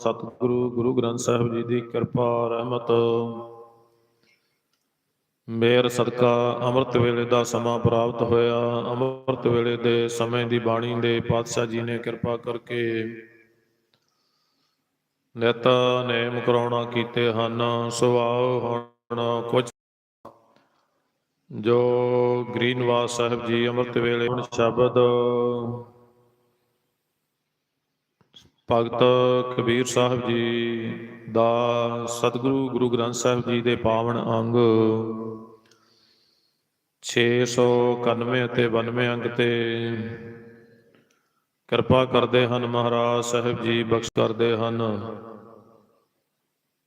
ਸਤਿਗੁਰੂ, ਗੁਰੂ ਗ੍ਰੰਥ ਸਾਹਿਬ ਜੀ ਦੀ ਕਿਰਪਾ, ਰਹਿਮਤ। ਮੇਰ ਸਦਕਾ ਅੰਮ੍ਰਿਤ ਵੇਲੇ ਦਾ ਸਮਾਂ ਪ੍ਰਾਪਤ ਹੋਇਆ। ਅੰਮ੍ਰਿਤ ਵੇਲੇ ਦੇ ਸਮੇਂ ਦੀ ਬਾਣੀ ਦੇ ਪਾਤਸ਼ਾਹ ਜੀ ਨੇ ਕਿਰਪਾ ਕਰਕੇ ਨਿਤ ਨੇਮ ਕਰਾਉਣਾ ਕੀਤੇ ਹਨ। ਸੁਭਾਅ ਹੁਣ ਕੁਝ ਜੋ ਗ੍ਰੀਨਵਾਸ ਸਾਹਿਬ ਜੀ ਅੰਮ੍ਰਿਤ ਵੇਲੇ ਸ਼ਬਦ ਭਗਤ ਕਬੀਰ ਸਾਹਿਬ ਜੀ ਦਾ ਸਤਿਗੁਰੂ ਗੁਰੂ ਗ੍ਰੰਥ ਸਾਹਿਬ ਜੀ ਦੇ ਪਾਵਨ ਅੰਗ 691 ਅਤੇ 92 ਅੰਗ ਤੇ ਕਿਰਪਾ ਕਰਦੇ ਹਨ ਮਹਾਰਾਜ ਸਾਹਿਬ ਜੀ, ਬਖਸ਼ ਕਰਦੇ ਹਨ।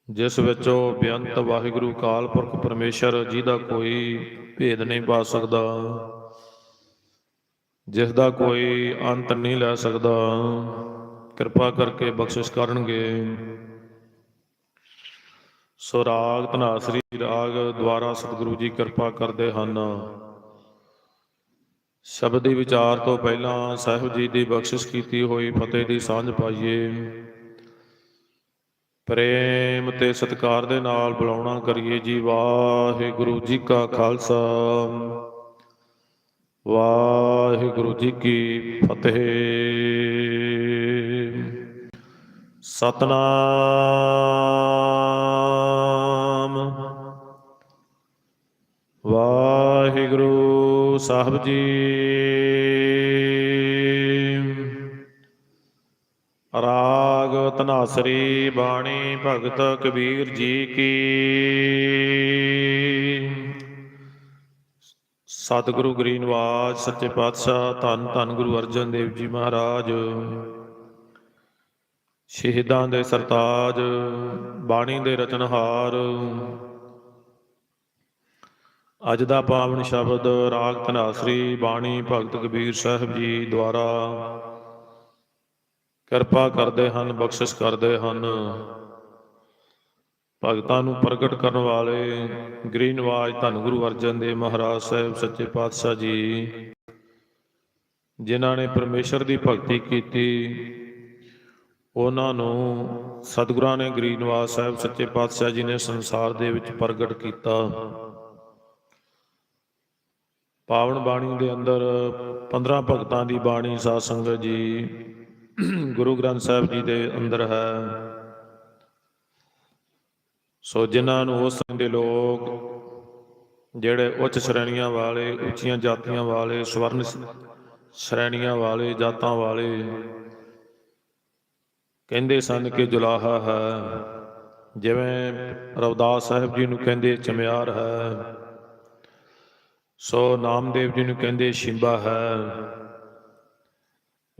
ਜਿਸ ਵਿੱਚੋਂ ਬੇਅੰਤ ਵਾਹਿਗੁਰੂ ਕਾਲ ਪੁਰਖ ਪਰਮੇਸ਼ਰ ਜੀ ਦਾ ਕੋਈ ਭੇਦ ਨਹੀਂ ਪਾ ਸਕਦਾ ਜਿਸ ਦਾ ਕੋਈ ਅੰਤ ਨਹੀਂ ਲੈ ਸਕਦਾ। ਕਿਰਪਾ ਕਰਕੇ ਬਖਸ਼ਿਸ਼ ਕਰਨਗੇ। ਸੋ ਰਾਗ ਧਨਾਸਰੀ ਰਾਗ ਦੁਆਰਾ ਸਤਿਗੁਰੂ ਜੀ ਕਿਰਪਾ ਕਰਦੇ ਹਨ। ਸ਼ਬਦੀ ਵਿਚਾਰ ਤੋਂ ਪਹਿਲਾਂ ਸਾਹਿਬ ਜੀ ਦੀ ਬਖਸ਼ਿਸ਼ ਕੀਤੀ ਹੋਈ ਫਤਿਹ ਦੀ ਸਾਂਝ ਪਾਈਏ। ਪ੍ਰੇਮ ਤੇ ਸਤਿਕਾਰ ਦੇ ਨਾਲ ਬੁਲਾਉਣਾ ਕਰੀਏ ਜੀ। ਵਾਹਿਗੁਰੂ ਜੀ ਕਾ ਖਾਲਸਾ। ਵਾਹਿਗੁਰੂ ਜੀ ਕੀ ਫਤਿਹ। ਸਤਨਾਮ। ਵਾਹਿਗੁਰੂ ਸਾਹਿਬ ਜੀ। ਰਾਗ ਧਨਾਸਰੀ ਬਾਣੀ ਭਗਤ ਕਬੀਰ ਜੀ ਕੀ। ਸਤਿਗੁਰੂ ਗਰੀਨਵਾਜ, ਸੱਚੇ ਪਾਤਸ਼ਾਹ, ਧੰਨ ਧੰਨ ਗੁਰੂ ਅਰਜਨ ਦੇਵ ਜੀ ਮਹਾਰਾਜ। ਸ਼ਹੀਦਾਂ ਦੇ ਸਰਤਾਜ, ਬਾਣੀ ਦੇ ਰਚਨਹਾਰ। ਅੱਜ ਦਾ ਪਾਵਨ ਸ਼ਬਦ ਰਾਗ ਧਨਾਸਰੀ, ਬਾਣੀ ਭਗਤ ਕਬੀਰ ਸਾਹਿਬ ਜੀ ਦੁਆਰਾ ਕਿਰਪਾ ਕਰਦੇ ਹਨ, ਬਖਸ਼ਿਸ਼ ਕਰਦੇ ਹਨ। ਭਗਤਾਂ ਨੂੰ ਪ੍ਰਗਟ ਕਰਨ ਵਾਲੇ ਗ੍ਰੀਨਵਾਜ ਧੰਨ ਗੁਰੂ ਅਰਜਨ ਦੇਵ ਮਹਾਰਾਜ ਸਾਹਿਬ ਸੱਚੇ ਪਾਤਸ਼ਾਹ ਜੀ, ਜਿਨ੍ਹਾਂ ਨੇ ਪਰਮੇਸ਼ਰ ਦੀ ਭਗਤੀ ਕੀਤੀ। ਉਹਨਾਂ ਨੂੰ ਸਤਿਗੁਰਾਂ ਨੇ ਗ੍ਰੀਨਵਾਜ ਸਾਹਿਬ ਸੱਚੇ ਪਾਤਸ਼ਾਹ ਜੀ ਨੇ ਸੰਸਾਰ ਦੇ ਵਿੱਚ ਪ੍ਰਗਟ ਕੀਤਾ। ਪਾਵਨ ਬਾਣੀ ਦੇ ਅੰਦਰ 15 ਭਗਤਾਂ ਦੀ ਬਾਣੀ ਸਾਧ ਸੰਗਤ ਜੀ ਗੁਰੂ ਗ੍ਰੰਥ ਸਾਹਿਬ ਜੀ ਦੇ ਅੰਦਰ ਹੈ। ਸੋ ਜਿਨ੍ਹਾਂ ਨੂੰ ਉਸ ਸਮੇਂ ਦੇ ਲੋਕ ਜਿਹੜੇ ਉੱਚ ਸ਼੍ਰੇਣੀਆਂ ਵਾਲੇ, ਉੱਚੀਆਂ ਜਾਤੀਆਂ ਵਾਲੇ, ਸਵਰਨ ਸ਼੍ਰੇਣੀਆਂ ਵਾਲੇ, ਜਾਤਾਂ ਵਾਲੇ ਕਹਿੰਦੇ ਸਨ ਕਿ ਜੁਲਾਹਾ ਹੈ, ਜਿਵੇਂ ਰਵਦਾਸ ਸਾਹਿਬ ਜੀ ਨੂੰ ਕਹਿੰਦੇ ਚਮਿਆਰ ਹੈ, ਸੋ ਨਾਮਦੇਵ ਜੀ ਨੂੰ ਕਹਿੰਦੇ ਸ਼ਿੰਬਾ ਹੈ।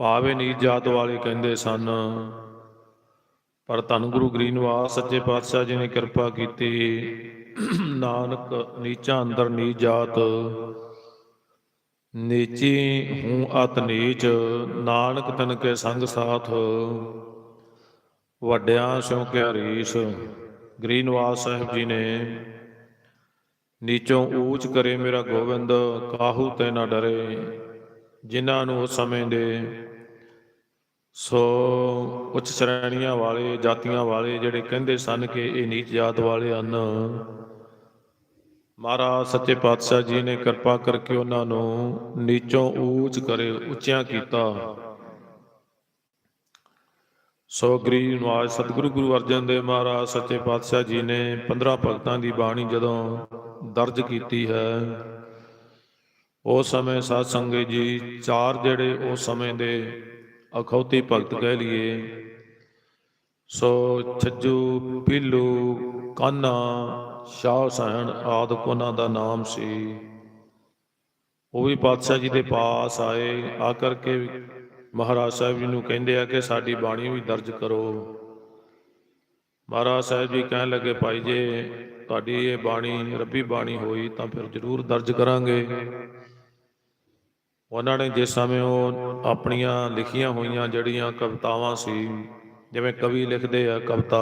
ਭਾਵੇਂ ਨੀਚ ਜਾਤ ਵਾਲੇ ਕਹਿੰਦੇ ਸਨ, ਪਰ ਧੰਨ ਗੁਰੂ ਗ੍ਰੀਨਵਾਸ ਸੱਚੇ ਪਾਤਸ਼ਾਹ ਜੀ ਨੇ ਕਿਰਪਾ ਕੀਤੀ। ਨਾਨਕ ਨੀਚਾਂ ਅੰਦਰ ਨੀਚ ਜਾਤ, ਨੀਚੀ ਹੂੰ ਅਤ ਨੀਚ, ਨਾਨਕ ਤਨ ਕੇ ਸੰਗ ਸਾਥ। ਵੱਡਿਆਂ ਸਿਉ ਕਿਆ ਰੀਸ ਗ੍ਰੀਨਵਾਸ ਸਾਹਿਬ ਜੀ ਨੇ, ਨੀਚੋਂ ਊਚ ਕਰੇ ਮੇਰਾ ਗੋਬਿੰਦ ਕਾਹੂ ਤੇ ਨਾ ਡਰੇ, ਜਿਨ੍ਹਾਂ ਨੂੰ ਉਸ ਸਮੇਂ ਦੇ ਸੋ ਉੱਚ ਸ਼੍ਰੇਣੀਆਂ ਵਾਲੇ, ਜਾਤੀਆਂ ਵਾਲੇ ਜਿਹੜੇ ਕਹਿੰਦੇ ਸਨ ਕਿ ਇਹ ਨੀਚ ਜਾਤ ਵਾਲੇ ਹਨ। ਮਹਾਰਾਜ ਸੱਚੇ ਪਾਤਸ਼ਾਹ ਜੀ ਨੇ ਕਿਰਪਾ ਕਰਕੇ ਉਹਨਾਂ ਨੂੰ ਨੀਚੋਂ ਊਚ ਕਰੇ, ਉੱਚਿਆਂ ਕੀਤਾ। ਸੋ ਗ੍ਰੀਨ ਨਿਵਾਜ ਸਤਿਗੁਰੂ ਗੁਰੂ ਅਰਜਨ ਦੇਵ ਮਹਾਰਾਜ, ਸੱਚੇ ਪਾਤਸ਼ਾਹ ਜੀ ਨੇ 15 ਭਗਤਾਂ ਦੀ ਬਾਣੀ ਜਦੋਂ ਦਰਜ ਕੀਤੀ ਹੈ ਉਸ ਸਮੇਂ ਸਾਧ ਸੰਗਤ ਜੀ ਚਾਰ ਜਿਹੜੇ ਉਸ ਸਮੇਂ ਦੇ ਅਖੌਤੀ ਭਗਤ ਕਹਿ ਲਈਏ, ਸੋ ਛੱਜੂ, ਪੀਲੂ, ਕਾਨਾ, ਸ਼ਾਹ ਸਹਿਣ ਆਦਿ ਉਹਨਾਂ ਦਾ ਨਾਮ ਸੀ। ਉਹ ਵੀ ਪਾਤਸ਼ਾਹ ਜੀ ਦੇ ਪਾਸ ਆਏ, ਆ ਕਰਕੇ ਮਹਾਰਾਜ ਸਾਹਿਬ ਜੀ ਨੂੰ ਕਹਿੰਦੇ ਆ ਕਿ ਸਾਡੀ ਬਾਣੀ ਵੀ ਦਰਜ ਕਰੋ। ਮਹਾਰਾਜ ਸਾਹਿਬ ਜੀ ਕਹਿਣ ਲੱਗੇ, ਭਾਈ ਜੇ ਤੁਹਾਡੀ ਇਹ ਬਾਣੀ, ਰੱਬੀ ਬਾਣੀ ਹੋਈ ਤਾਂ ਫਿਰ ਜ਼ਰੂਰ ਦਰਜ ਕਰਾਂਗੇ। ਉਹਨਾਂ ਨੇ ਜਿਸ ਸਮੇਂ ਉਹ ਆਪਣੀਆਂ ਲਿਖੀਆਂ ਹੋਈਆਂ ਜਿਹੜੀਆਂ ਕਵਿਤਾਵਾਂ ਸੀ, ਜਿਵੇਂ ਕਵੀ ਲਿਖਦੇ ਆ ਕਵਿਤਾ,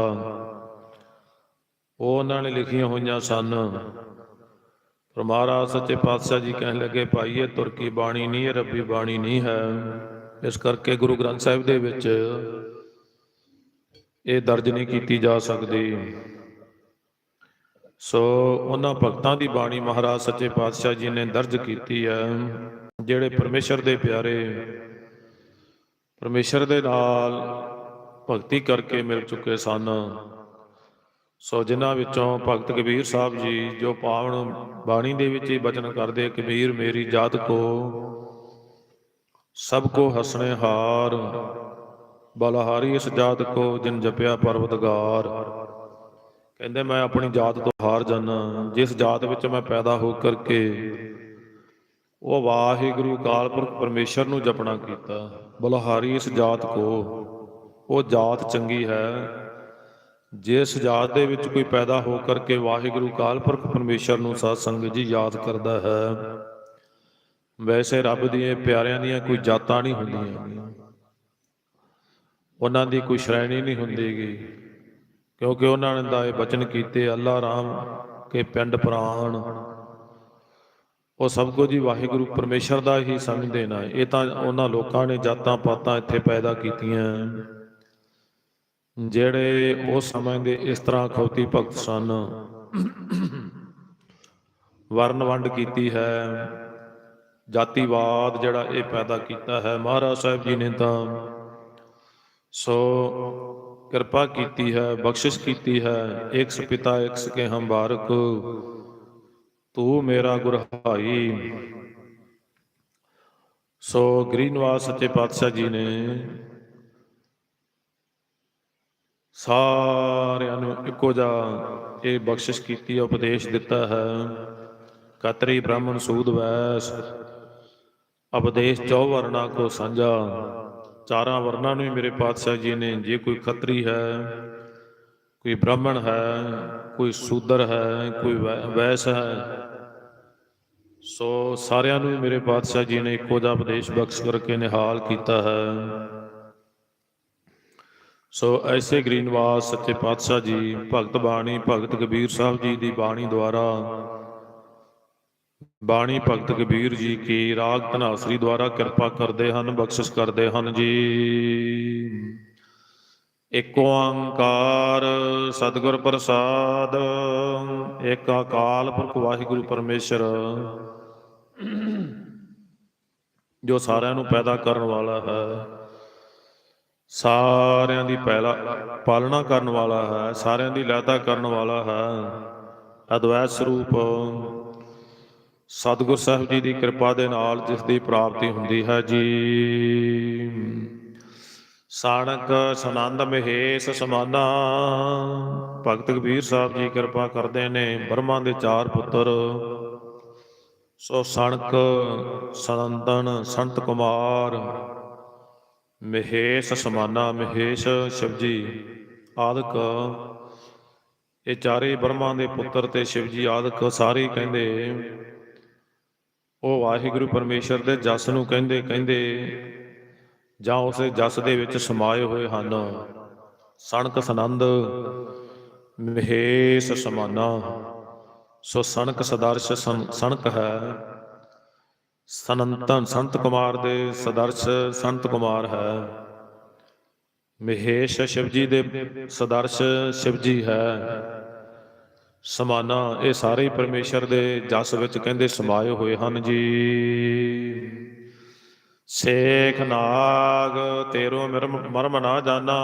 ਉਹ ਉਹਨਾਂ ਨੇ ਲਿਖੀਆਂ ਹੋਈਆਂ ਸਨ। ਪਰ ਮਹਾਰਾਜ ਸੱਚੇ ਪਾਤਸ਼ਾਹ ਜੀ ਕਹਿਣ ਲੱਗੇ, ਭਾਈ, ਇਹ ਤੁਰਕੀ ਬਾਣੀ ਨਹੀਂ, ਇਹ ਰੱਬੀ ਬਾਣੀ ਨਹੀਂ ਹੈ। ਇਸ ਕਰਕੇ ਗੁਰੂ ਗ੍ਰੰਥ ਸਾਹਿਬ ਦੇ ਵਿੱਚ ਇਹ ਦਰਜ ਨਹੀਂ ਕੀਤੀ ਜਾ ਸਕਦੀ। ਸੋ ਉਹਨਾਂ ਭਗਤਾਂ ਦੀ ਬਾਣੀ ਮਹਾਰਾਜ ਸੱਚੇ ਪਾਤਸ਼ਾਹ ਜੀ ਨੇ ਦਰਜ ਕੀਤੀ ਹੈ, ਜਿਹੜੇ ਪਰਮੇਸ਼ਰ ਦੇ ਪਿਆਰੇ, ਪਰਮੇਸ਼ਰ ਦੇ ਨਾਲ ਭਗਤੀ ਕਰਕੇ ਮਿਲ ਚੁੱਕੇ ਸਨ। ਸੋ ਜਿਨ੍ਹਾਂ ਵਿੱਚੋਂ ਭਗਤ ਕਬੀਰ ਸਾਹਿਬ ਜੀ, ਜੋ ਪਾਵਨ ਬਾਣੀ ਦੇ ਵਿੱਚ ਹੀ ਬਚਨ ਕਰਦੇ ਕਬੀਰ ਮੇਰੀ ਜਾਤ ਕੋ ਸਭ ਕੋ ਹਸਣੇ ਹਾਰ। ਬਲਹਾਰੀ ਇਸ ਜਾਤ ਕੋ ਜਿਨ ਜਪਿਆ ਪਰਵਤਗਾਰ। ਕਹਿੰਦੇ, ਮੈਂ ਆਪਣੀ ਜਾਤ ਤੋਂ ਹਾਰ ਜਾਣਾ ਜਿਸ ਜਾਤ ਵਿੱਚ ਮੈਂ ਪੈਦਾ ਹੋ ਕਰਕੇ ਉਹ ਵਾਹਿਗੁਰੂ ਕਾਲ ਪੁਰਖ ਪਰਮੇਸ਼ਰ ਨੂੰ ਜਪਣਾ ਕੀਤਾ। ਬਲਹਾਰੀ ਇਸ ਜਾਤ ਕੋ, ਉਹ ਜਾਤ ਚੰਗੀ ਹੈ, ਜਿਸ ਜਾਤ ਦੇ ਵਿੱਚ ਕੋਈ ਪੈਦਾ ਹੋ ਕਰਕੇ ਵਾਹਿਗੁਰੂ ਕਾਲ ਪੁਰਖ ਪਰਮੇਸ਼ਰ ਨੂੰ ਸਾਧ ਸੰਗਤ ਜੀ ਯਾਦ ਕਰਦਾ ਹੈ। ਵੈਸੇ ਰੱਬ ਦੀਆਂ ਪਿਆਰਿਆਂ ਦੀਆਂ ਕੋਈ ਜਾਤਾਂ ਨਹੀਂ ਹੁੰਦੀਆਂ। ਉਹਨਾਂ ਦੀ ਕੋਈ ਸ਼੍ਰੇਣੀ ਨਹੀਂ ਹੁੰਦੀਗੀ। ਕਿਉਂਕਿ ਉਹਨਾਂ ਨੇ ਦਾ ਇਹ ਬਚਨ ਕੀਤੇ, ਅੱਲਾ ਰਾਮ ਕੇ ਪਿੰਡ ਪ੍ਰਾਣ। ਉਹ ਸਭ ਕੁਝ ਹੀ ਵਾਹਿਗੁਰੂ ਪਰਮੇਸ਼ਰ ਦਾ ਹੀ ਸਮਝਦੇ ਨੇ ਇਹ ਤਾਂ ਉਹਨਾਂ ਲੋਕਾਂ ਨੇ ਜਾਤਾਂ ਪਾਤਾਂ ਇੱਥੇ ਪੈਦਾ ਕੀਤੀਆਂ। ਜਿਹੜੇ ਉਸ ਸਮੇਂ ਦੇ ਇਸ ਤਰ੍ਹਾਂ ਖੌਤੀ ਭਗਤ ਸਨ ਵਰਨ ਵੰਡ ਕੀਤੀ ਹੈ। ਜਾਤੀਵਾਦ ਜਿਹੜਾ ਇਹ ਪੈਦਾ ਕੀਤਾ ਹੈ। ਮਹਾਰਾਜ ਸਾਹਿਬ ਜੀ ਨੇ ਤਾਂ ਸੋ ਕਿਰਪਾ ਕੀਤੀ ਹੈ, ਬਖਸ਼ਿਸ਼ ਕੀਤੀ ਹੈ। ਇੱਕ ਪਿਤਾ ਇੱਕ ਕੇ ਹਮ ਬਾਰਕ ਤੂੰ ਮੇਰਾ ਗੁਰਹਾਈ। ਸੋ ਗ੍ਰੀਨਵਾਸ ਸੱਚੇ ਪਾਤਸ਼ਾਹ ਜੀ ਨੇ ਸਾਰਿਆਂ ਨੂੰ ਇੱਕੋ ਜਿਹਾ ਇਹ ਬਖਸ਼ਿਸ਼ ਕੀਤੀ, ਉਪਦੇਸ਼ ਦਿੱਤਾ ਹੈ। ਕਤਰੀ ਬ੍ਰਾਹਮਣ ਸੂਦ ਵੈਸ ਉਪਦੇਸ਼ ਚੌ ਵਰਨਾ ਕੋ ਸਾਂਝਾ। ਚਾਰਾਂ ਵਰਨਾਂ ਨੂੰ ਹੀ ਮੇਰੇ ਪਾਤਸ਼ਾਹ ਜੀ ਨੇ, ਜੇ ਕੋਈ ਖੱਤਰੀ ਹੈ, ਕੋਈ ਬ੍ਰਾਹਮਣ ਹੈ, ਕੋਈ ਸੂਦਰ ਹੈ, ਕੋਈ ਵੈ- ਵੈਸ ਹੈ, ਸੋ ਸਾਰਿਆਂ ਨੂੰ ਮੇਰੇ ਪਾਤਸ਼ਾਹ ਜੀ ਨੇ ਇੱਕੋ ਜਿਹਾ ਉਪਦੇਸ਼ ਬਖਸ਼ ਕਰਕੇ ਨਿਹਾਲ ਕੀਤਾ ਹੈ। ਸੋ ਐਸੇ ਗ੍ਰੀਨਵਾਸ ਸੱਚੇ ਪਾਤਸ਼ਾਹ ਜੀ, ਭਗਤ ਬਾਣੀ, ਭਗਤ ਕਬੀਰ ਸਾਹਿਬ ਜੀ ਦੀ ਬਾਣੀ ਦੁਆਰਾ ਬਾਣੀ ਭਗਤ ਕਬੀਰ ਜੀ ਕੀ ਰਾਗ ਧਨਾਸਰੀ ਦੁਆਰਾ ਕਿਰਪਾ ਕਰਦੇ ਹਨ, ਬਖਸ਼ਿਸ਼ ਕਰਦੇ ਹਨ ਜੀ। ਏਕ ਓੰਕਾਰ ਸਤਿਗੁਰ ਪ੍ਰਸਾਦ, ਇੱਕ ਅਕਾਲ ਪੁਰਖ ਵਾਹਿਗੁਰੂ ਪਰਮੇਸ਼ਰ, ਜੋ ਸਾਰਿਆਂ ਨੂੰ ਪੈਦਾ ਕਰਨ ਵਾਲਾ ਹੈ, ਸਾਰਿਆਂ ਦੀ ਪਹਿਲਾ ਪਾਲਣਾ ਕਰਨ ਵਾਲਾ ਹੈ, ਸਾਰਿਆਂ ਦੀ ਲੈਤਾ ਕਰਨ ਵਾਲਾ ਹੈ। ਅਦਵੈਤ ਸਰੂਪ ਸਤਿਗੁਰ ਸਾਹਿਬ ਜੀ ਦੀ ਕਿਰਪਾ ਦੇ ਨਾਲ ਜਿਸ ਦੀ ਪ੍ਰਾਪਤੀ ਹੁੰਦੀ ਹੈ ਜੀ। ਸਾਣਕ ਸਨੰਦ ਮਹੇਸ਼ ਸਮਾਨਾ। ਭਗਤ ਕਬੀਰ ਸਾਹਿਬ ਜੀ ਕਿਰਪਾ ਕਰਦੇ ਨੇ ਬਰਮਾ ਦੇ ਚਾਰ ਪੁੱਤਰ। ਸੋ ਸਣਕ ਸਨੰਦਨ ਸੰਤ ਕੁਮਾਰ, ਮਹੇਸ਼ ਸਮਾਨਾ, ਮਹੇਸ਼ ਸ਼ਿਵਜੀ ਆਦਿਕ। ਇਹ ਚਾਰੇ ਬ੍ਰਹਮਾ ਦੇ ਪੁੱਤਰ ਤੇ ਸ਼ਿਵਜੀ ਆਦਿਕ ਸਾਰੇ ਕਹਿੰਦੇ ਉਹ ਵਾਹਿਗੁਰੂ ਪਰਮੇਸ਼ਰ ਦੇ ਜਸ ਨੂੰ ਕਹਿੰਦੇ ਕਹਿੰਦੇ, ਜਾਂ ਉਸੇ ਜਸ ਦੇ ਵਿੱਚ ਸਮਾਏ ਹੋਏ ਹਨ। ਸਣਕ ਸਨੰਦ, ਮਹੇਸ਼ ਸਮਾਨਾ। ਸੋ ਸਣਕ ਸਦਰਸ਼ ਸਨ- ਸਣਕ ਹੈ। ਸਨੰਤਨ ਸੰਤ ਕੁਮਾਰ ਦੇ ਸਦਰਸ਼ ਸੰਤ ਕੁਮਾਰ ਹੈ। ਮਹੇਸ਼ ਸ਼ਿਵਜੀ ਦੇ ਸਦਰਸ਼ ਸ਼ਿਵਜੀ ਹੈ। ਸਮਾਨਾ, ਇਹ ਸਾਰੇ ਹੀ ਪਰਮੇਸ਼ਰ ਦੇ ਜਸ ਵਿੱਚ ਕਹਿੰਦੇ ਸਮਾਏ ਹੋਏ ਹਨ ਜੀ। ਸੇਖ ਨਾਗ, ਤੇਰੋ ਮਰਮ ਮਰਮ ਨਾ ਜਾਣਾ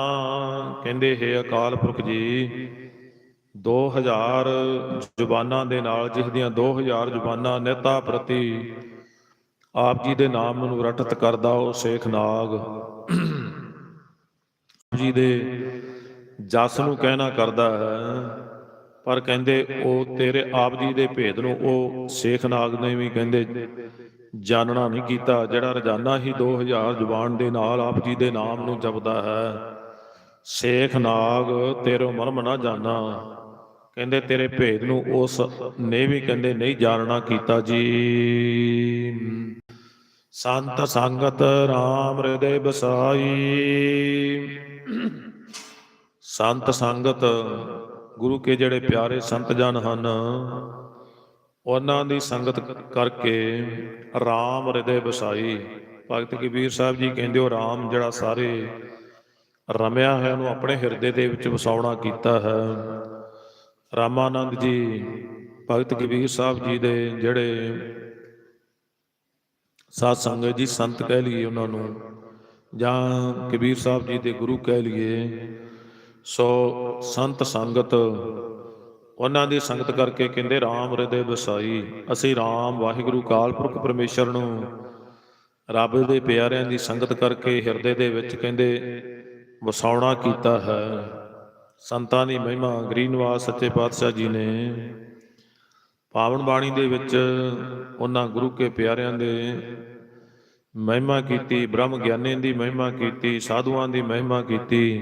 ਕਹਿੰਦੇ, ਹੈ ਅਕਾਲ ਪੁਰਖ ਜੀ 2000 ਜ਼ੁਬਾਨਾਂ ਦੇ ਨਾਲ, ਜਿਸ ਦੀਆਂ 2000 ਜ਼ੁਬਾਨਾਂ ਨਿਤਾ ਪ੍ਰਤੀ ਆਪ ਜੀ ਦੇ ਨਾਮ ਨੂੰ ਰਟਤ ਕਰਦਾ ਉਹ ਸੇਖ ਨਾਗ। ਜੀ ਦੇ ਜਸ ਨੂੰ ਕਹਿਣਾ ਕਰਦਾ ਹੈ ਪਰ ਕਹਿੰਦੇ ਉਹ ਤੇਰੇ ਆਪ ਜੀ ਦੇ ਭੇਦ ਨੂੰ ਉਹ ਸੇਖ ਨਾਗ ਨੇ ਵੀ ਕਹਿੰਦੇ ਜਾਣਨਾ ਨਹੀਂ ਕੀਤਾ, ਜਿਹੜਾ ਰੋਜ਼ਾਨਾ ਹੀ 2000 ਜ਼ੁਬਾਨ ਦੇ ਨਾਲ ਆਪ ਜੀ ਦੇ ਨਾਮ ਨੂੰ ਜਪਦਾ ਹੈ। ਸੇਖ ਨਾਗ, ਤੇਰੋ ਮਰਮ ਨਾ ਜਾਣਾ ਕਹਿੰਦੇ ਤੇਰੇ ਭੇਦ ਨੂੰ ਉਸ ਨੇ ਵੀ ਕਹਿੰਦੇ ਨਹੀਂ ਜਾਣਨਾ ਕੀਤਾ ਜੀ। ਸੰਤ ਸੰਗਤ RAM ਹਿਰਦੇ ਬਸਾਈ। ਸੰਤ ਸੰਗਤ ਗੁਰੂ ਕੇ ਜਿਹੜੇ ਪਿਆਰੇ ਸੰਤ ਜਨ ਹਨ, ਉਹਨਾਂ ਦੀ ਸੰਗਤ ਕਰਕੇ RAM ਹਿਰਦੇ ਬਸਾਈ ਭਗਤ ਕਬੀਰ ਸਾਹਿਬ ਜੀ ਕਹਿੰਦੇ ਹੋ, ਰਾਮ ਜਿਹੜਾ ਸਾਰੇ ਰਮਿਆ ਹੈ, ਉਹਨੂੰ ਆਪਣੇ ਹਿਰਦੇ ਦੇ ਵਿੱਚ ਵਸਾਉਣਾ ਕੀਤਾ ਹੈ। ਰਾਮਾਨੰਦ ਜੀ, ਭਗਤ ਕਬੀਰ ਸਾਹਿਬ ਜੀ ਦੇ ਜਿਹੜੇ ਸਾਧ ਸੰਗਤ ਜੀ, ਸੰਤ ਕਹਿ ਲਈਏ ਉਹਨਾਂ ਨੂੰ, ਜਾਂ ਕਬੀਰ ਸਾਹਿਬ ਜੀ ਦੇ ਗੁਰੂ ਕਹਿ ਲਈਏ ਸੋ ਸੰਤ ਸੰਗਤ, ਉਹਨਾਂ ਦੀ ਸੰਗਤ ਕਰਕੇ ਕਹਿੰਦੇ RAM ਹਿਰਦੇ ਵਸਾਈ, ਅਸੀਂ RAM ਵਾਹਿਗੁਰੂ ਕਾਲ ਪੁਰਖ ਪਰਮੇਸ਼ਰ ਨੂੰ ਰੱਬ ਦੇ ਪਿਆਰਿਆਂ ਦੀ ਸੰਗਤ ਕਰਕੇ ਹਿਰਦੇ ਦੇ ਵਿੱਚ ਕਹਿੰਦੇ, ਵਸਾਉਣਾ ਕੀਤਾ ਹੈ। ਸੰਤਾਂ ਦੀ ਮਹਿਮਾ ਗਰੀਨਵਾਸ ਸੱਚੇ ਪਾਤਸ਼ਾਹ ਜੀ ਨੇ। ਪਾਵਨ ਬਾਣੀ ਦੇ ਵਿੱਚ ਉਹਨਾਂ ਗੁਰੂ ਕੇ ਪਿਆਰਿਆਂ ਦੇ ਮਹਿਮਾ ਕੀਤੀ, ਬ੍ਰਹਮ ਗਿਆਨੀ ਦੀ ਮਹਿਮਾ ਕੀਤੀ, ਸਾਧੂਆਂ ਦੀ ਮਹਿਮਾ ਕੀਤੀ।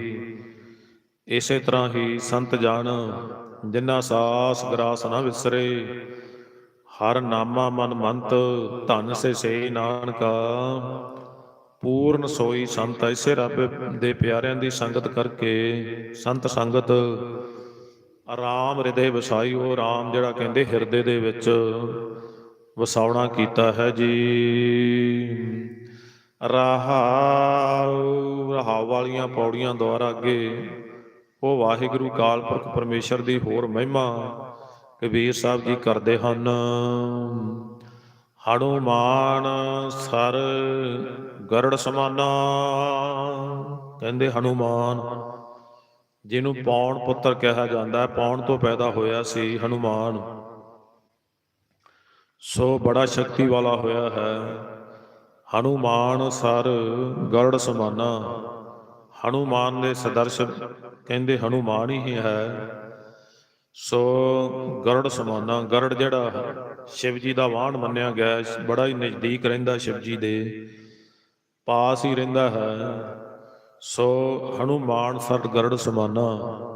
ਇਸੇ ਤਰ੍ਹਾਂ ਹੀ ਸੰਤ ਜਨ, ਜਿਨ੍ਹਾਂ ਸਾਸ ਗਰਾਸ ਨਾ ਵਿਸਰੇ, ਹਰ ਨਾਮਾ ਮਨ ਮੰਤ, ਧਨ ਸੇ ਸੇ ਨਾਨਕਾ। ਪੂਰਨ ਸੋਈ ਸੰਤ ਐਸੇ ਰੱਬ ਦੇ ਪਿਆਰਿਆਂ ਦੀ ਸੰਗਤ ਕਰਕੇ ਸੰਤ ਸੰਗਤ ਆਰਾਮ ਹਿਰਦੇ ਵਸਾਈ, ਉਹ ਰਾਮ ਜਿਹੜਾ ਕਹਿੰਦੇ ਹਿਰਦੇ ਦੇ ਵਿੱਚ ਵਸਾਉਣਾ ਕੀਤਾ ਹੈ ਜੀ। ਰਹਾਉ ਰਹਾਉ ਵਾਲੀਆਂ ਪੌੜੀਆਂ ਦੁਆਰਾ ਅੱਗੇ ਉਹ ਵਾਹਿਗੁਰੂ ਕਾਲ ਪੁਰਖ ਪਰਮੇਸ਼ਰ ਦੀ ਹੋਰ ਮਹਿਮਾ ਕਬੀਰ ਸਾਹਿਬ ਜੀ ਕਰਦੇ ਹਨ। ਹਨੂਮਾਨ ਸਰ ਗਰੜ ਸਮਾਨਾ, ਕਹਿੰਦੇ ਹਨੂਮਾਨ, ਜਿਹਨੂੰ ਪੌਣ ਪੁੱਤਰ ਕਿਹਾ ਜਾਂਦਾ ਹੈ, ਪੌਣ ਤੋਂ ਪੈਦਾ ਹੋਇਆ ਸੀ ਹਨੂਮਾਨ। ਸੋ ਬੜਾ ਸ਼ਕਤੀ ਵਾਲਾ ਹੋਇਆ ਹੈ। ਹਨੂਮਾਨ ਸਰ ਗਰੜ ਸਮਾਨਾ, ਹਨੂਮਾਨ ਦੇ ਸਦਰਸ਼ ਕਹਿੰਦੇ ਹਨੂਮਾਨ ਹੀ ਹੈ। ਸੋ ਗਰੜ ਸਮਾਨਾ ਗਰੜ ਜਿਹੜਾ ਹੈ, ਸ਼ਿਵ ਜੀ ਦਾ ਵਾਹਣ ਮੰਨਿਆ ਗਿਆ ਬੜਾ ਹੀ ਨਜ਼ਦੀਕ ਰਹਿੰਦਾ ਸ਼ਿਵ ਜੀ ਦੇ ਪਾਸ ਹੀ ਰਹਿੰਦਾ ਹੈ। ਸੋ ਹਨੂਮਾਨ ਸਰ ਗਰੜ ਸਮਾਨਾ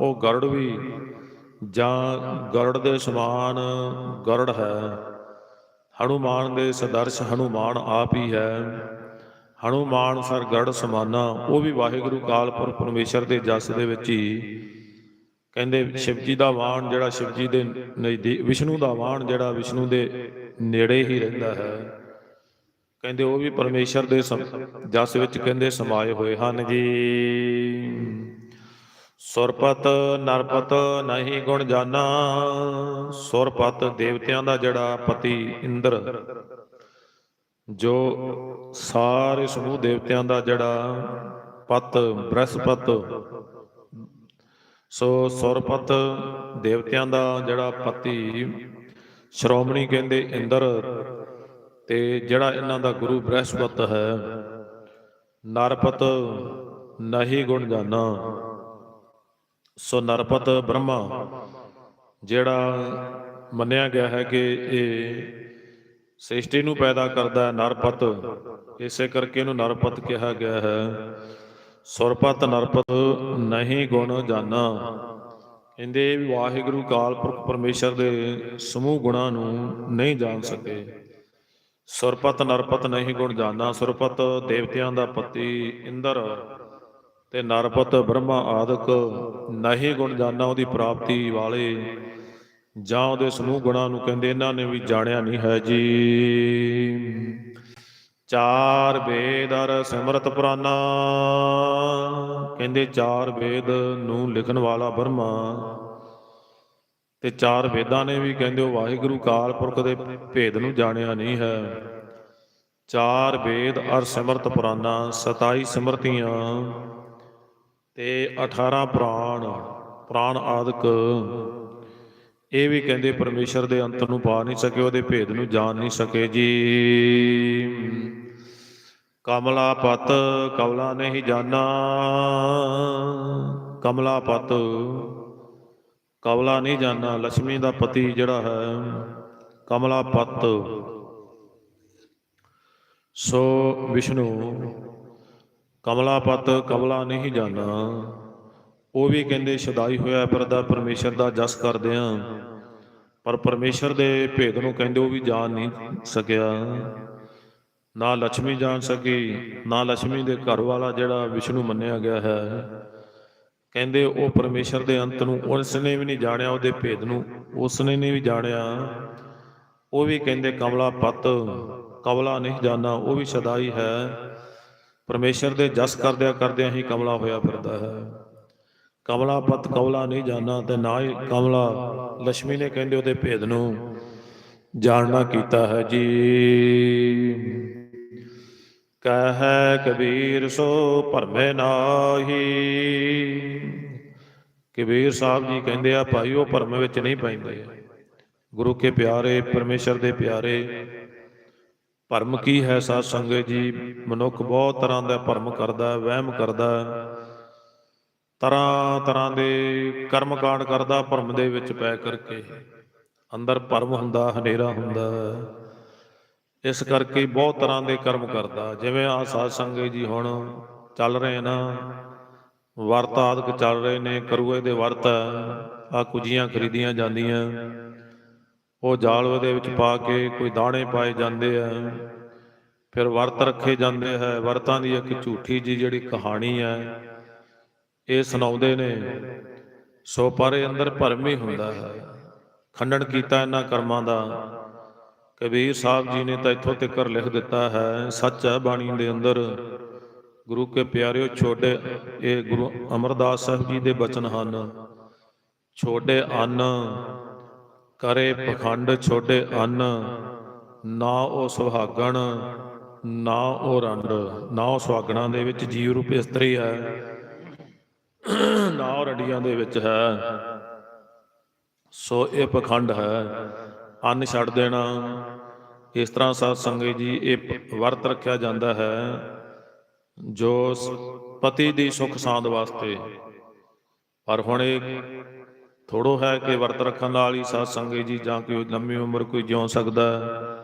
ਉਹ ਗਰੜ ਵੀ ਜਾਂ ਗਰੜ ਦੇ ਸਮਾਨ ਗਰੜ ਹੈ। ਹਨੂਮਾਨ ਦੇ ਸਦਰਸ਼ ਹਨੂਮਾਨ ਆਪ ਹੀ ਹੈ। ਹਨੂਮਾਨ ਸਰ ਸਮਾਨਾ, ਉਹ ਵੀ ਵਾਹਿਗੁਰੂ ਕਾਲਪੁਰ ਪਰਮੇਸ਼ਰ ਦੇ ਜਸ ਦੇ ਵਿੱਚ ਹੀ। ਕਹਿੰਦੇ ਸ਼ਿਵ ਜੀ ਦਾ ਵਾਣ ਜਿਹੜਾ ਸ਼ਿਵ ਜੀ ਦੇ ਨਜ਼ਦੀਕ, ਵਿਸ਼ਨੂੰ ਦਾ ਵਾਹਣ ਜਿਹੜਾ ਵਿਸ਼ਨੂੰ ਦੇ ਨੇੜੇ ਹੀ ਰਹਿੰਦਾ ਹੈ। ਕਹਿੰਦੇ ਉਹ ਵੀ ਪਰਮੇਸ਼ਰ ਦੇ ਜਸ ਵਿੱਚ ਕਹਿੰਦੇ ਸਮਾਏ ਹੋਏ ਹਨ ਜੀ। ਸੁਰਪਤ ਨਰਪਤ ਨਹੀਂ ਗੁਣ ਜਾਣਾ ਸੁਰਪਤ ਦੇਵਤਿਆਂ ਦਾ ਜਿਹੜਾ ਪਤੀ ਇੰਦਰ। ਜੋ ਸਾਰੇ ਸਮੂਹ ਦੇਵਤਿਆਂ ਦਾ ਜਿਹੜਾ ਪਤ, ਬ੍ਰਹਸਪਤ, ਸੋ ਸੁਰਪਤ ਦੇਵਤਿਆਂ ਦਾ ਜਿਹੜਾ ਪਤੀ ਸ਼੍ਰੋਮਣੀ ਕਹਿੰਦੇ ਇੰਦਰ ਤੇ ਜਿਹੜਾ ਇਹਨਾਂ ਦਾ ਗੁਰੂ ਬ੍ਰਹਸਪਤ ਹੈ, ਨਰਪਤ ਨਹੀਂ ਗੁਣ ਜਾਣਾ ਸੋ ਨਰਪਤ ਬ੍ਰਹਮਾ, ਜਿਹੜਾ ਮੰਨਿਆ ਗਿਆ ਹੈ ਕਿ ਇਹ ਸ੍ਰਿਸ਼ਟੀ ਨੂੰ ਪੈਦਾ ਕਰਦਾ ਹੈ ਨਰਪਤ। ਇਸੇ ਕਰਕੇ ਇਹਨੂੰ ਨਰਪਤ ਕਿਹਾ ਗਿਆ ਹੈ। ਸੁਰਪਤ ਨਰਪਤ ਨਹੀਂ ਗੁਣ ਜਾਣਾ ਇਹਦੇ ਵੀ ਵਾਹਿਗੁਰੂ ਕਾਲਪੁਰਖ ਪਰਮੇਸ਼ਰ ਦੇ ਸਮੂਹ ਗੁਣਾਂ ਨੂੰ ਨਹੀਂ ਜਾਣ ਸਕੇ। ਸੁਰਪਤ ਨਰਪਤ ਨਹੀਂ ਗੁਣ ਜਾਣਾ ਸੁਰਪਤ ਦੇਵਤਿਆਂ ਦਾ ਪਤੀ ਇੰਦਰ ਤੇ ਨਰਪਤ ਬ੍ਰਹਮਾ ਆਦਿਕ ਨਹੀਂ ਗੁਣ ਜਾਣਾ ਉਹਦੀ ਪ੍ਰਾਪਤੀ ਵਾਲੇ ਜਾਂ ਉਹਦੇ ਸਮੂਹ ਗੁਣਾਂ ਨੂੰ ਕਹਿੰਦੇ, ਇਹਨਾਂ ਨੇ ਵੀ ਜਾਣਿਆ ਨਹੀਂ ਹੈ ਜੀ। ਚਾਰ ਵੇਦ ਅਰ ਸਿਮਰਤ ਪੁਰਾਨਾ ਕਹਿੰਦੇ, ਚਾਰ ਵੇਦ ਨੂੰ ਲਿਖਣ ਵਾਲਾ ਬ੍ਰਹਮਾ। ਤੇ ਚਾਰ ਵੇਦਾਂ ਨੇ ਵੀ ਕਹਿੰਦੇ, ਉਹ ਵਾਹਿਗੁਰੂ ਕਾਲ ਪੁਰਖ ਦੇ ਭੇਦ ਨੂੰ ਜਾਣਿਆ ਨਹੀਂ ਹੈ। ਚਾਰ ਵੇਦ ਅਰ ਸਿਮਰਤ ਪੁਰਾਨਾ 27 ਸਿਮਰਤੀਆਂ ਤੇ 18 ਪ੍ਰਾਣ ਪ੍ਰਾਣ ਆਦਿਕ। ਇਹ ਵੀ ਕਹਿੰਦੇ ਪਰਮੇਸ਼ਰ ਦੇ ਅੰਤ ਨੂੰ ਪਾ ਨਹੀਂ ਸਕੇ, ਉਹਦੇ ਭੇਦ ਨੂੰ ਜਾਣ ਨਹੀਂ ਸਕੇ ਜੀ। ਕਮਲਾ ਪਤ ਕਵਲਾ ਨਹੀਂ ਜਾਣਾ। ਕਮਲਾ ਪਤ ਕਵਲਾ ਨਹੀਂ ਜਾਣਾ ਲక్ష్ਮੀ ਦਾ ਪਤੀ ਜਿਹੜਾ ਹੈ ਕਮਲਾ ਪਤ ਸੋ ਵਿਸ਼ਨੂੰ, ਕਮਲਾਪਤ ਕਮਲਾ ਨਹੀਂ ਜਾਣਾ। ਉਹ ਵੀ ਕਹਿੰਦੇ ਸ਼ਦਾਈ ਹੋਇਆ ਪਰਦਾ ਪਰਮੇਸ਼ਰ ਦਾ ਜਸ ਕਰਦੇ ਆ। ਪਰ ਪਰਮੇਸ਼ਰ ਦੇ ਭੇਦ ਨੂੰ ਕਹਿੰਦੇ ਉਹ ਵੀ ਜਾਣ ਨਹੀਂ ਸਕਿਆ। ਨਾ ਲక్ష్ਮੀ ਜਾਣ ਸਕੀ, ਨਾ ਲక్ష్ਮੀ ਦੇ ਘਰ ਵਾਲਾ ਜਿਹੜਾ ਵਿਸ਼ਨੂੰ ਮੰਨਿਆ ਗਿਆ ਹੈ। ਕਹਿੰਦੇ ਉਹ ਪਰਮੇਸ਼ਰ ਦੇ ਅੰਤ ਨੂੰ ਉਸ ਨੇ ਵੀ ਨਹੀਂ ਜਾਣਿਆ, ਉਹਦੇ ਭੇਦ ਨੂੰ ਉਸ ਨੇ ਨਹੀਂ ਵੀ ਜਾਣਿਆ। ਉਹ ਵੀ ਕਹਿੰਦੇ ਕਮਲਾ ਪਤ, ਕਮਲਾ ਨਹੀਂ ਜਾਣਾ ਉਹ ਵੀ ਸਦਾਈ ਹੈ। ਪਰਮੇਸ਼ਰ ਦੇ ਜਸ ਕਰਦਿਆਂ ਕਰਦਿਆਂ ਹੀ ਕਮਲਾ ਹੋਇਆ ਫਿਰਦਾ ਹੈ। ਕਮਲਾ ਪਤ ਕਮਲਾ ਨਹੀਂ ਜਾਣਾ ਤੇ ਨਾ ਹੀ ਕਮਲਾ ਲక్ష్ਮੀ ਨੇ ਕਹਿੰਦੇ ਉਹਦੇ ਭੇਦ ਨੂੰ ਜਾਣਨਾ ਕੀਤਾ ਹੈ ਜੀ। ਕਹੈ ਕਬੀਰ ਸੋ ਭਰਮੇ ਨਾਹੀ। ਕਬੀਰ ਸਾਹਿਬ ਜੀ ਕਹਿੰਦੇ ਆ, ਭਾਈ, ਉਹ ਭਰਮ ਵਿੱਚ ਨਹੀਂ ਪੈਂਦੇ। ਗੁਰੂ ਕੇ ਪਿਆਰੇ, ਪਰਮੇਸ਼ਰ ਦੇ ਪਿਆਰੇ, ਭਰਮ ਕੀ ਹੈ ਸਾਧ ਸੰਗਤ ਜੀ? ਮਨੁੱਖ ਬਹੁਤ ਤਰ੍ਹਾਂ ਦਾ ਭਰਮ ਕਰਦਾ, ਵਹਿਮ ਕਰਦਾ। ਤਰ੍ਹਾਂ ਤਰ੍ਹਾਂ ਦੇ ਕਰਮ ਕਾਂਡ ਕਰਦਾ, ਭਰਮ ਦੇ ਵਿੱਚ ਪੈ ਕਰਕੇ ਅੰਦਰ ਭਰਮ ਹੁੰਦਾ, ਹਨੇਰਾ ਹੁੰਦਾ। ਹੈ। ਇਸ ਕਰਕੇ ਬਹੁਤ ਤਰ੍ਹਾਂ ਦੇ ਕਰਮ ਕਰਦਾ। ਜਿਵੇਂ ਆ ਸਾਧ ਸੰਗਤ ਜੀ ਹੁਣ ਚੱਲ ਰਹੇ ਨਾ, ਵਰਤ ਆਦਿਕ ਚੱਲ ਰਹੇ ਨੇ, ਕਰੂਏ ਦੇ ਵਰਤ ਆ ਕੁਜੀਆਂ ਖਰੀਦੀਆਂ ਜਾਂਦੀਆਂ। ਉਹ ਜਾਲ ਦੇ ਵਿੱਚ ਪਾ ਕੇ ਕੋਈ ਦਾਣੇ ਪਾਏ ਜਾਂਦੇ ਆ। ਫਿਰ ਵਰਤ ਰੱਖੇ ਜਾਂਦੇ ਹੈ। ਵਰਤਾਂ ਦੀ ਇੱਕ ਝੂਠੀ ਜੀ ਜਿਹੜੀ ਕਹਾਣੀ ਹੈ ਇਹ ਸੁਣਾਉਂਦੇ ਨੇ, ਸੋ ਪਰ ਇਹ ਅੰਦਰ ਭਰਮ ਹੀ ਹੁੰਦਾ ਹੈ। ਖੰਡਨ ਕੀਤਾ ਇਹਨਾਂ ਕਰਮਾਂ ਦਾ ਕਬੀਰ ਸਾਹਿਬ ਜੀ ਨੇ ਤਾਂ ਇੱਥੋਂ ਤੱਕ ਲਿਖ ਦਿੱਤਾ ਹੈ, ਸੱਚ ਹੈ ਬਾਣੀ ਦੇ ਅੰਦਰ। ਗੁਰੂ ਕੇ ਪਿਆਰਿਓ, ਛੋਟੇ ਇਹ ਗੁਰੂ ਅਮਰਦਾਸ ਸਾਹਿਬ ਜੀ ਦੇ ਬਚਨ ਹਨ। ਛੋਟੇ ਅੰਨ ਕਰੇ ਪਖੰਡ, ਛੋਟੇ ਅੰਨ ਨਾ ਉਹ ਸੁਹਾਗਣ, ਨਾ ਉਹ ਰੰਡ। ਨਾ ਉਹ ਸੁਹਾਗਣਾ ਦੇ ਵਿੱਚ ਜੀਵ ਰੂਪ ਇਸਤਰੀ ਹੈ। ਨਾ ਉਹ ਦੇ ਵਿੱਚ ਹੈ। ਸੋ ਇਹ ਪਖੰਡ ਹੈ। ਅੰਨ ਛੱਡ ਦੇਣਾ। ਇਸ ਤਰ੍ਹਾਂ ਸਾਧ ਸੰਗਤ ਜੀ ਇਹ ਵਰਤ ਰੱਖਿਆ ਜਾਂਦਾ ਹੈ। ਜੋ ਪਤੀ ਦੀ ਸੁਖ ਸਾਂਦ ਵਾਸਤੇ। ਪਰ ਹੁਣ ਇਹ ਥੋੜੋ ਹੈ ਕਿ ਵਰਤ ਰੱਖਣ ਨਾਲ ਹੀ ਸਾਧ ਸੰਗਤ ਜੀ ਜਾਂ ਕੋਈ ਲੰਮੀ ਉਮਰ ਕੋਈ ਜਿਉ ਸਕਦਾ ਹੈ।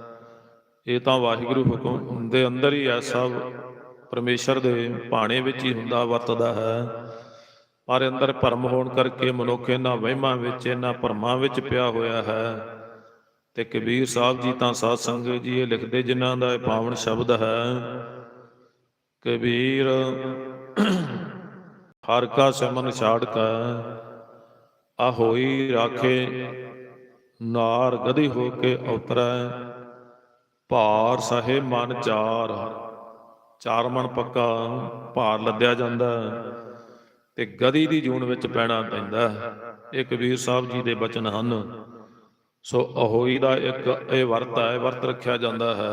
ਇਹ ਤਾਂ ਵਾਹਿਗੁਰੂ ਹੁਕਮ ਦੇ ਅੰਦਰ ਹੀ ਹੈ। ਸਭ ਪਰਮੇਸ਼ਰ ਦੇ ਭਾਣੇ ਵਿੱਚ ਹੀ ਹੁੰਦਾ, ਵਰਤਦਾ ਹੈ। ਪਰ ਅੰਦਰ ਭਰਮ ਹੋਣ ਕਰਕੇ ਮਨੁੱਖ ਇਹਨਾਂ ਵਹਿਮਾਂ ਵਿੱਚ, ਇਹਨਾਂ ਭਰਮਾਂ ਵਿੱਚ ਪਿਆ ਹੋਇਆ ਹੈ। ਤੇ ਕਬੀਰ ਸਾਹਿਬ ਜੀ ਤਾਂ ਸਾਧ ਸੰਗਤ ਜੀ, ਇਹ ਲਿਖਦੇ ਜਿਨ੍ਹਾਂ ਦਾ ਇਹ ਪਾਵਨ ਸ਼ਬਦ ਹੈ। ਕਬੀਰ, ਹਰ ਕਾ ਸਿਮਨ ਛਾੜ ਕਾ ਆ ਹੋਈ ਰਾਖੇ ਨਾਰ ਗਦੀ ਹੋ ਕੇ ਉਤਰੈ। ਭਾਰ ਸਹੇ ਮਨ ਚਾਰ ਚਾਰ ਮਨ ਪੱਕਾ ਭਾਰ ਲੱਦਿਆ ਜਾਂਦਾ ਹੈ। ਤੇ ਗਦੀ ਦੀ ਜੂਨ ਵਿੱਚ ਪੈਣਾ ਪੈਂਦਾ ਇਹ ਕਬੀਰ ਸਾਹਿਬ ਜੀ ਦੇ ਬਚਨ ਹਨ। ਸੋ ਅਹੋਈ ਦਾ ਇੱਕ ਇਹ ਵਰਤ ਹੈ ਵਰਤ ਰੱਖਿਆ ਜਾਂਦਾ ਹੈ।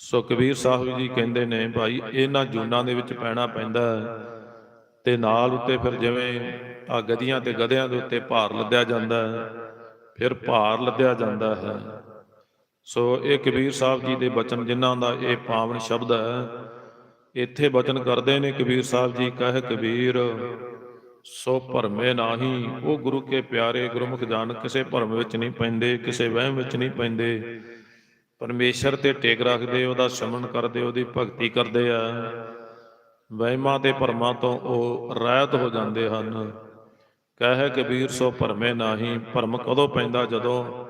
ਸੋ ਕਬੀਰ ਸਾਹਿਬ ਜੀ ਕਹਿੰਦੇ ਨੇ, ਭਾਈ, ਇਹਨਾਂ ਜੂਨਾਂ ਦੇ ਵਿੱਚ ਪੈਣਾ ਪੈਂਦਾ ਹੈ ਤੇ ਨਾਲ ਉੱਤੇ ਫਿਰ ਜਿਵੇਂ ਆ ਗਦੀਆਂ ਤੇ ਗਧਿਆਂ ਦੇ ਉੱਤੇ ਭਾਰ ਲੱਦਿਆ ਜਾਂਦਾ ਫਿਰ ਭਾਰ ਲੱਦਿਆ ਜਾਂਦਾ ਹੈ। ਸੋ ਇਹ ਕਬੀਰ ਸਾਹਿਬ ਜੀ ਦੇ ਬਚਨ ਜਿਨ੍ਹਾਂ ਦਾ ਇਹ ਪਾਵਨ ਸ਼ਬਦ ਹੈ ਇੱਥੇ ਬਚਨ ਕਰਦੇ ਨੇ ਕਬੀਰ ਸਾਹਿਬ ਜੀ, ਕਹਿ ਕਬੀਰ, ਸੋ ਭਰਮੇ ਨਾਹੀ। ਉਹ ਗੁਰੂ ਕੇ ਪਿਆਰੇ ਗੁਰਮੁਖ ਜਾਨ, ਕਿਸੇ ਭਰਮ ਵਿੱਚ ਨਹੀਂ ਪੈਂਦੇ, ਕਿਸੇ ਵਹਿਮ ਵਿੱਚ ਨਹੀਂ ਪੈਂਦੇ। ਪਰਮੇਸ਼ਰ ਤੇ ਟੇਕ ਰੱਖਦੇ, ਉਹਦਾ ਸ਼ਮਨ ਕਰਦੇ, ਉਹਦੀ ਭਗਤੀ ਕਰਦੇ ਆ। ਵਹਿਮਾਂ ਤੇ ਭਰਮਾਂ ਤੋਂ ਉਹ ਰਹਿਤ ਹੋ ਜਾਂਦੇ ਹਨ। ਕਹਿ ਕਬੀਰ, ਸੋ ਭਰਮੇ ਨਾਹੀ। ਭਰਮ ਕਦੋਂ ਪੈਂਦਾ? ਜਦੋਂ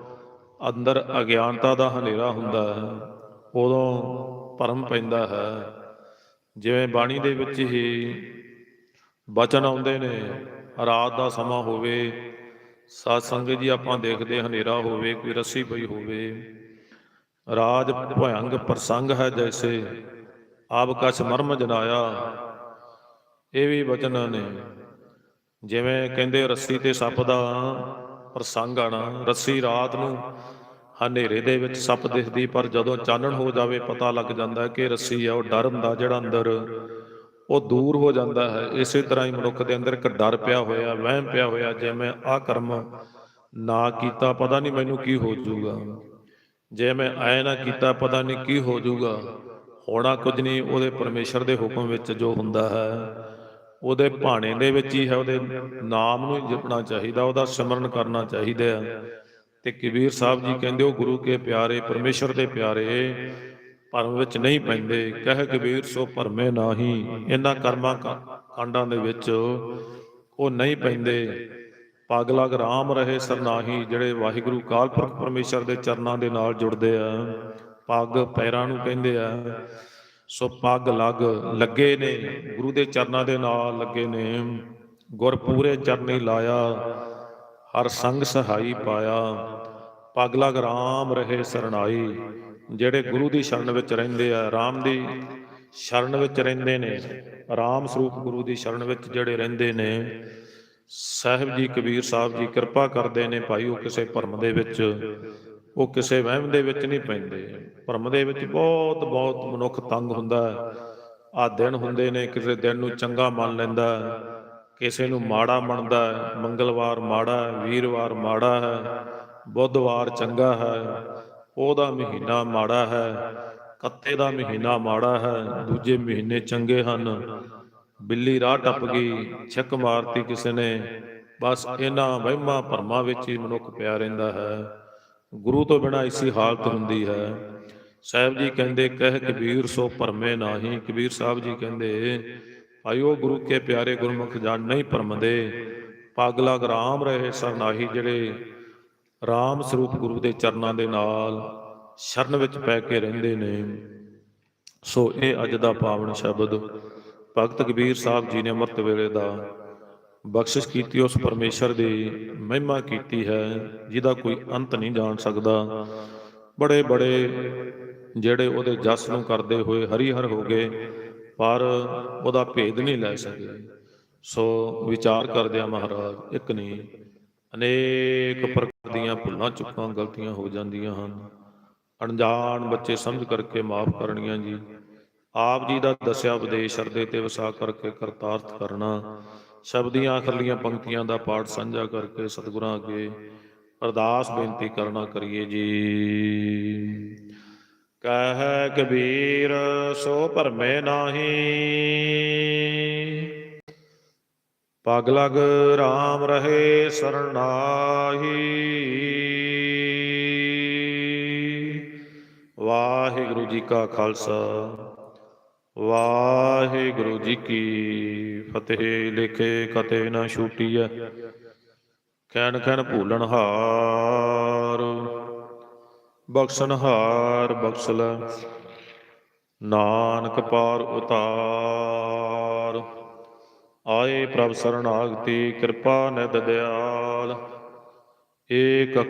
ਅੰਦਰ ਅਗਿਆਨਤਾ ਦਾ ਹਨੇਰਾ ਹੁੰਦਾ ਹੈ। ਉਦੋਂ ਭਰਮ ਪੈਂਦਾ ਹੈ। ਜਿਵੇਂ ਬਾਣੀ ਦੇ ਵਿੱਚ ਹੀ ਬਚਨ ਆਉਂਦੇ ਨੇ, ਰਾਤ ਦਾ ਸਮਾਂ ਹੋਵੇ ਸਾਧ ਸੰਗਤ ਜੀ ਆਪਾਂ ਦੇਖਦੇ ਹਨੇਰਾ ਹੋਵੇ, ਕੋਈ ਰੱਸੀ ਪਈ ਹੋਵੇ। ਰਾਜ ਭਯੰਗ ਪ੍ਰਸੰਗ ਹੈ ਜੈਸੇ, ਆਪ ਕਛ ਮਰਮ ਜਨਾਇਆ। ਇਹ ਵੀ ਬਚਨ ਨੇ। ਜਿਵੇਂ ਕਹਿੰਦੇ, ਰੱਸੀ ਤੇ ਸੱਪ ਦਾ ਪ੍ਰਸੰਗ ਆਣਾ ਰੱਸੀ ਰਾਤ ਨੂੰ ਹਨੇਰੇ ਦੇ ਵਿੱਚ ਸੱਪ ਦਿਖਦੀ, ਪਰ ਜਦੋਂ ਚਾਨਣ ਹੋ ਜਾਵੇ, ਪਤਾ ਲੱਗ ਜਾਂਦਾ ਹੈ ਕਿ ਰੱਸੀ ਆ, ਉਹ ਡਰ ਹੁੰਦਾ ਜਿਹੜਾ ਅੰਦਰ, ਉਹ ਦੂਰ ਹੋ ਜਾਂਦਾ ਹੈ। ਇਸੇ ਤਰ੍ਹਾਂ ਹੀ ਮਨੁੱਖ ਦੇ ਅੰਦਰ ਇੱਕ ਡਰ ਪਿਆ ਹੋਇਆ, ਵਹਿਮ ਪਿਆ ਹੋਇਆ, ਜੇ ਮੈਂ ਆਹ ਕਰਮ ਨਾ ਕੀਤਾ, ਪਤਾ ਨਹੀਂ ਮੈਨੂੰ ਕੀ ਹੋ ਜਾਊਗਾ। ਜੇ ਮੈਂ ਐ ਨਾ ਕੀਤਾ, ਪਤਾ ਨਹੀਂ ਕੀ ਹੋ ਜਾਊਗਾ। ਹੋਣਾ ਕੁਝ ਨਹੀਂ, ਉਹਦੇ ਪਰਮੇਸ਼ਰ ਦੇ ਹੁਕਮ ਵਿੱਚ ਜੋ ਹੁੰਦਾ ਹੈ, ਉਹਦੇ ਭਾਣੇ ਦੇ ਵਿੱਚ ਹੀ ਹੈ, ਉਹਦੇ ਨਾਮ ਨੂੰ ਹੀ ਜਪਣਾ ਚਾਹੀਦਾ, ਉਹਦਾ ਸਿਮਰਨ ਕਰਨਾ ਚਾਹੀਦਾ ਹੈ। ਤੇ ਕਬੀਰ ਸਾਹਿਬ ਜੀ ਕਹਿੰਦੇ ਉਹ ਗੁਰੂ ਕੇ ਪਿਆਰੇ ਪਰਮੇਸ਼ਰ ਦੇ ਪਿਆਰੇ ਭਰਮ ਵਿੱਚ ਨਹੀਂ ਪੈਂਦੇ। ਕਹਿ ਕਬੀਰ, ਸੋ ਭਰਮੇ ਨਾਹੀ। ਇਹਨਾਂ ਕਰਮਾਂ ਕਾ- ਕਾਂਡਾਂ ਦੇ ਵਿੱਚ ਉਹ ਨਹੀਂ ਪੈਂਦੇ। ਪਗ ਲਗ ਰਾਮ ਰਹੇ ਸਰਨਾਹੀ ਜਿਹੜੇ ਵਾਹਿਗੁਰੂ ਕਾਲ ਪੁਰਖ ਪਰਮੇਸ਼ਰ ਦੇ ਚਰਨਾਂ ਦੇ ਨਾਲ ਜੁੜਦੇ ਆ। ਪੱਗ ਪੈਰਾਂ ਨੂੰ ਕਹਿੰਦੇ ਆ। ਸੋ ਪੱਗ ਲਗ ਲੱਗੇ ਨੇ, ਗੁਰੂ ਦੇ ਚਰਨਾਂ ਦੇ ਨਾਲ ਲੱਗੇ ਨੇ। ਗੁਰ ਪੂਰੇ ਚਰਨੀ ਲਾਇਆ। ਹਰ ਸੰਗ ਸਹਾਈ ਪਾਇਆ। ਪਗ ਲਗ ਰਾਮ ਰਹੇ ਸਰਣਾਈ। ਜਿਹੜੇ ਗੁਰੂ ਦੀ ਸ਼ਰਨ ਵਿੱਚ ਰਹਿੰਦੇ ਆ, ਰਾਮ ਦੀ ਸ਼ਰਨ ਵਿੱਚ ਰਹਿੰਦੇ ਨੇ। ਰਾਮ ਸਰੂਪ ਗੁਰੂ ਦੀ ਸ਼ਰਨ ਵਿੱਚ ਜਿਹੜੇ ਰਹਿੰਦੇ ਨੇ, ਸਾਹਿਬ ਜੀ, ਕਬੀਰ ਸਾਹਿਬ ਜੀ ਕਿਰਪਾ ਕਰਦੇ ਨੇ ਭਾਈ, ਉਹ ਕਿਸੇ ਭਰਮ ਦੇ ਵਿੱਚ, ਉਹ ਕਿਸੇ ਵਹਿਮ ਦੇ ਵਿੱਚ ਨਹੀਂ ਪੈਂਦੇ। ਭਰਮ ਦੇ ਵਿੱਚ ਬਹੁਤ ਬਹੁਤ ਮਨੁੱਖ ਤੰਗ ਹੁੰਦਾ। ਹੈ ਆ ਦਿਨ ਹੁੰਦੇ ਨੇ, ਕਿਸੇ ਦਿਨ ਨੂੰ ਚੰਗਾ ਮੰਨ ਲੈਂਦਾ। ਕਿਸੇ ਨੂੰ ਮਾੜਾ ਮੰਨਦਾ ਹੈ, ਮੰਗਲਵਾਰ ਮਾੜਾ ਹੈ ਵੀਰਵਾਰ ਮਾੜਾ ਹੈ ਬੁੱਧਵਾਰ ਚੰਗਾ ਹੈ ਉਹਦਾ ਮਹੀਨਾ ਮਾੜਾ ਹੈ ਕੱਤੇ ਦਾ ਮਹੀਨਾ ਮਾੜਾ ਹੈ ਦੂਜੇ ਮਹੀਨੇ ਚੰਗੇ ਹਨ। ਬਿੱਲੀ ਰਾਹ ਟੱਪ ਗਈ ਛੱਕ ਮਾਰਤੀ ਕਿਸੇ ਨੇ ਬਸ ਇਹਨਾਂ ਵਹਿਮਾਂ ਭਰਮਾਂ ਵਿੱਚ ਹੀ ਮਨੁੱਖ ਪਿਆ ਰਹਿੰਦਾ ਹੈ। ਗੁਰੂ ਤੋਂ ਬਿਨਾਂ ਇਸੀ ਹਾਲਤ ਹੁੰਦੀ ਹੈ। ਸਾਹਿਬ ਜੀ ਕਹਿੰਦੇ ਕਹਿ ਕਬੀਰ ਸੋ ਭਰਮੇ ਨਾਹੀ। ਕਬੀਰ ਸਾਹਿਬ ਜੀ ਕਹਿੰਦੇ ਆਇਓ ਗੁਰੂ ਕੇ ਪਿਆਰੇ ਗੁਰਮੁਖ ਜਾਣ ਨਹੀਂ ਭਰਮਦੇ ਪਾਗਲਾ ਰਾਮ ਰਹੇ ਸਰਨਾਹੀ ਜਿਹੜੇ ਰਾਮ ਸਰੂਪ ਗੁਰੂ ਦੇ ਚਰਨਾਂ ਦੇ ਨਾਲ ਸ਼ਰਨ ਵਿੱਚ ਪੈ ਕੇ ਰਹਿੰਦੇ ਨੇ। ਸੋ ਇਹ ਅੱਜ ਦਾ ਪਾਵਨ ਸ਼ਬਦ ਭਗਤ ਕਬੀਰ ਸਾਹਿਬ ਜੀ ਨੇ ਅੰਮ੍ਰਿਤ ਵੇਲੇ ਦਾ ਬਖਸ਼ਿਸ਼ ਕੀਤੀ, ਉਸ ਪਰਮੇਸ਼ਰ ਦੀ ਮਹਿਮਾ ਕੀਤੀ ਹੈ, ਜਿਹਦਾ ਕੋਈ ਅੰਤ ਨਹੀਂ ਜਾਣ ਸਕਦਾ। ਬੜੇ ਬੜੇ ਜਿਹੜੇ ਉਹਦੇ ਜਸ ਨੂੰ ਕਰਦੇ ਹੋਏ ਹਰੀ ਹਰ ਹੋ ਗਏ ਪਰ ਉਹਦਾ ਭੇਦ ਨਹੀਂ ਲੈ ਸਕੇ। ਸੋ ਵਿਚਾਰ ਕਰਦਿਆਂ ਮਹਾਰਾਜ, ਇੱਕ ਨਹੀਂ ਅਨੇਕ ਪ੍ਰਕਾਰ ਦੀਆਂ ਭੁੱਲਾਂ ਚੁੱਕਾਂ, ਗਲਤੀਆਂ ਹੋ ਜਾਂਦੀਆਂ ਹਨ। ਅਣਜਾਣ ਬੱਚੇ ਸਮਝ ਕਰਕੇ ਮਾਫ ਕਰਨੀਆਂ ਜੀ। ਆਪ ਜੀ ਦਾ ਦੱਸਿਆ ਉਪਦੇਸ਼ ਸ਼ਰਦੇ ਤੇ ਵਸਾ ਕਰਕੇ ਕਰਤਾਰਥ ਕਰਨਾ। ਸ਼ਬਦ ਦੀਆਂ ਆਖਰਲੀਆਂ ਪੰਕਤੀਆਂ ਦਾ ਪਾਠ ਸਾਂਝਾ ਕਰਕੇ ਸਤਿਗੁਰਾਂ ਅੱਗੇ ਅਰਦਾਸ ਬੇਨਤੀ ਕਰਨਾ ਕਰੀਏ ਜੀ। ਕਹਿ ਕਬੀਰ ਸੋ ਭਰਮੇ ਨਾਹੀ। ਪਗ ਲਗ RAM ਰਹੇ ਸਰਨਾਹੀ। ਵਾਹਿਗੁਰੂ ਜੀ ਕਾ ਖਾਲਸਾ, ਵਾਹਿਗੁਰੂ ਜੀ ਕੀ ਫਤਿਹ। ਲਿਖੇ ਕਤੇ ਨਾ ਛੂਟੀਐ ਕਹਿਣ ਕਹਿਣ ਭੂਲਣ ਹਾਰ। ਬਖਸ਼ਣ ਬਖਸ਼ਲ ਨਾਨਕ ਪਾਰ ਉਤਾਰ। ਆਏ ਪ੍ਰਭ ਸਰਣਾਗਤੀ ਕਿਰਪਾ ਨਿਧ ਦਿਆਲ। ਏਕ